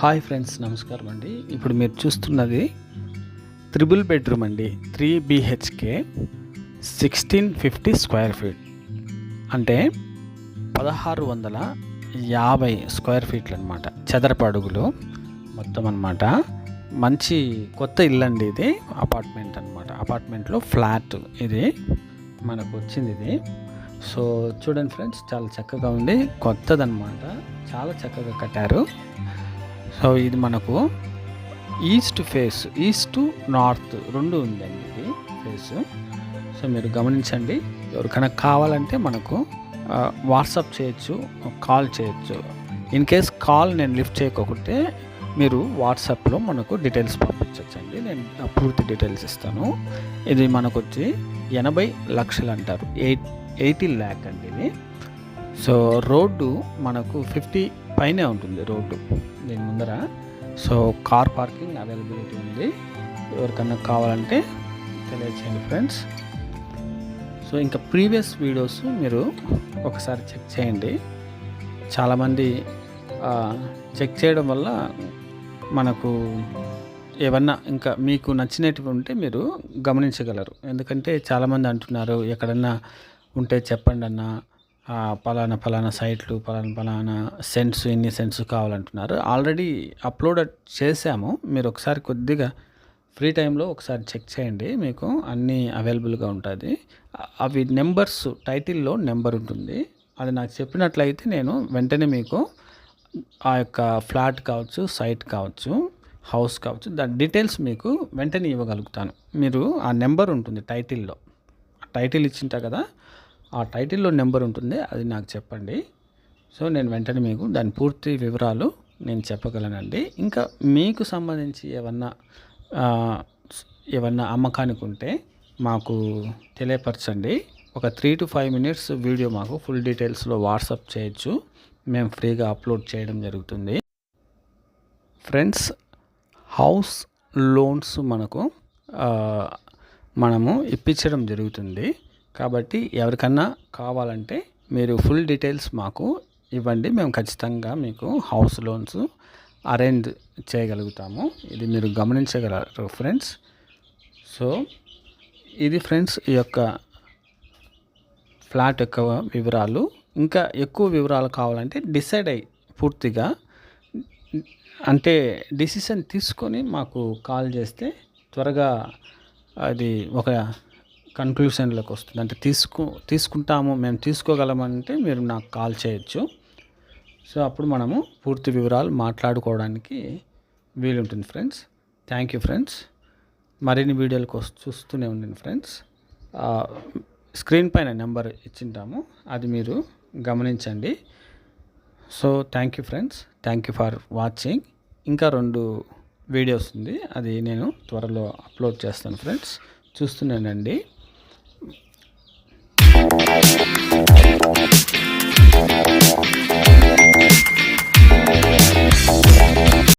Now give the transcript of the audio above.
Hi friends నమస్కారం అండి. ఇప్పుడు మీరు చూస్తున్నది త్రిబుల్ బెడ్రూమ్ అండి. Three BHK sixteen fifty square feet. అంటే పదహారు వందల యాభై స్క్వేర్ ఫీట్లు అనమాట చదరపు అడుగులు మొత్తం అనమాట మంచి కొత్త ఇల్లు అండి ఇది అపార్ట్మెంట్ అనమాట అపార్ట్మెంట్లో ఫ్లాట్ ఇది మనకు వచ్చింది ఇది. సో చూడండి ఫ్రెండ్స్ చాలా చక్కగా ఉంది. కొత్తదనమాట చాలా చక్కగా కట్టారు. సో ఇది మనకు ఈస్ట్ ఫేస్ ఈస్ట్ నార్త్ రెండు ఉందండి ఇది ఫేస్. సో మీరు గమనించండి ఎవరికైనా కావాలంటే మనకు వాట్సాప్ చేయొచ్చు కాల్ చేయొచ్చు. ఇన్ కేస్ కాల్ నేను లిఫ్ట్ చేయకపోతే మీరు వాట్సాప్లో మనకు డీటెయిల్స్ పంపించవచ్చండి నేను ఆ పూర్తి డీటెయిల్స్ ఇస్తాను. ఇది మనకు వచ్చి ఎనభై లక్షలు అంటారు ఎయిట్ ఎయిటీ ల్యాక్ అండి ఇది. సో రోడ్డు మనకు ఫిఫ్టీ పైనే ఉంటుంది రోడ్డు దీని ముందర. సో కార్ పార్కింగ్ అవైలబిలిటీ ఉంది. ఎవరికన్నా కావాలంటే తెలియచేయండి ఫ్రెండ్స్. సో ఇంకా ప్రీవియస్ వీడియోస్ మీరు ఒకసారి చెక్ చేయండి. చాలామంది చెక్ చేయడం వల్ల మనకు ఏమన్నా ఇంకా మీకు నచ్చినట్టు ఉంటే మీరు గమనించగలరు. ఎందుకంటే చాలామంది అంటున్నారు ఎక్కడన్నా ఉంటే చెప్పండి అన్న. పలానా పలానా సైట్లు పలానా పలానా సెంట్స్ ఇన్ని సెంట్స్ కావాలంటున్నారు. ఆల్రెడీ అప్లోడ్ చేశాము. మీరు ఒకసారి కొద్దిగా ఫ్రీ టైంలో ఒకసారి చెక్ చేయండి. మీకు అన్నీ అవైలబుల్గా ఉంటుంది. అవి నెంబర్స్ టైటిల్లో నెంబర్ ఉంటుంది. అది నాకు చెప్పినట్లయితే నేను వెంటనే మీకు ఆ యొక్క ఫ్లాట్ కావచ్చు సైట్ కావచ్చు హౌస్ కావచ్చు దాని డీటెయిల్స్ మీకు వెంటనే ఇవ్వగలుగుతాను. మీరు ఆ నెంబర్ ఉంటుంది టైటిల్లో. టైటిల్ ఇచ్చింటా కదా? ఆ టైటిల్లో నెంబర్ ఉంటుంది అది నాకు చెప్పండి. సో నేను వెంటనే మీకు దాని పూర్తి వివరాలు నేను చెప్పగలనండి. ఇంకా మీకు సంబంధించి ఏమన్నా ఏమన్నా అమ్మకానికి ఉంటే మాకు తెలియపరచండి. ఒక three to five minutes video మాకు ఫుల్ డీటెయిల్స్లో వాట్సాప్ చేయొచ్చు. మేము ఫ్రీగా అప్లోడ్ చేయడం జరుగుతుంది. ఫ్రెండ్స్ హౌస్ లోన్స్ మనకు మనము ఇప్పించడం జరుగుతుంది. కాబట్టి ఎవరికన్నా కావాలంటే మీరు ఫుల్ డీటెయిల్స్ మాకు ఇవ్వండి. మేము ఖచ్చితంగా మీకు హౌస్ లోన్స్ అరేంజ్ చేయగలుగుతాము. ఇది మీరు గమనించగలరు ఫ్రెండ్స్. సో ఇది ఫ్రెండ్స్ ఈ యొక్క ఫ్లాట్ యొక్క వివరాలు. ఇంకా ఎక్కువ వివరాలు కావాలంటే డిసైడ్ అయ్యి పూర్తిగా అంటే డిసిషన్ తీసుకొని మాకు కాల్ చేస్తే త్వరగా అది ఒక కన్క్లూషన్లోకి వస్తుంది. అంటే తీసుకు తీసుకుంటాము మేము తీసుకోగలమంటే మీరు నాకు కాల్ చేయొచ్చు. సో అప్పుడు మనము పూర్తి వివరాలు మాట్లాడుకోవడానికి వీలుంటుంది ఫ్రెండ్స్. థ్యాంక్ యూ ఫ్రెండ్స్ మరిన్ని వీడియోల కోసం చూస్తూనే ఉండండి ఫ్రెండ్స్. స్క్రీన్ పైన నెంబర్ ఇచ్చింటాము. అది మీరు గమనించండి. So thank you friends thank you for watching ఇంకా రెండు వీడియోస్ ఉంది. అది నేను త్వరలో అప్లోడ్ చేస్తాను ఫ్రెండ్స్. చూస్తున్నానండి Thank you.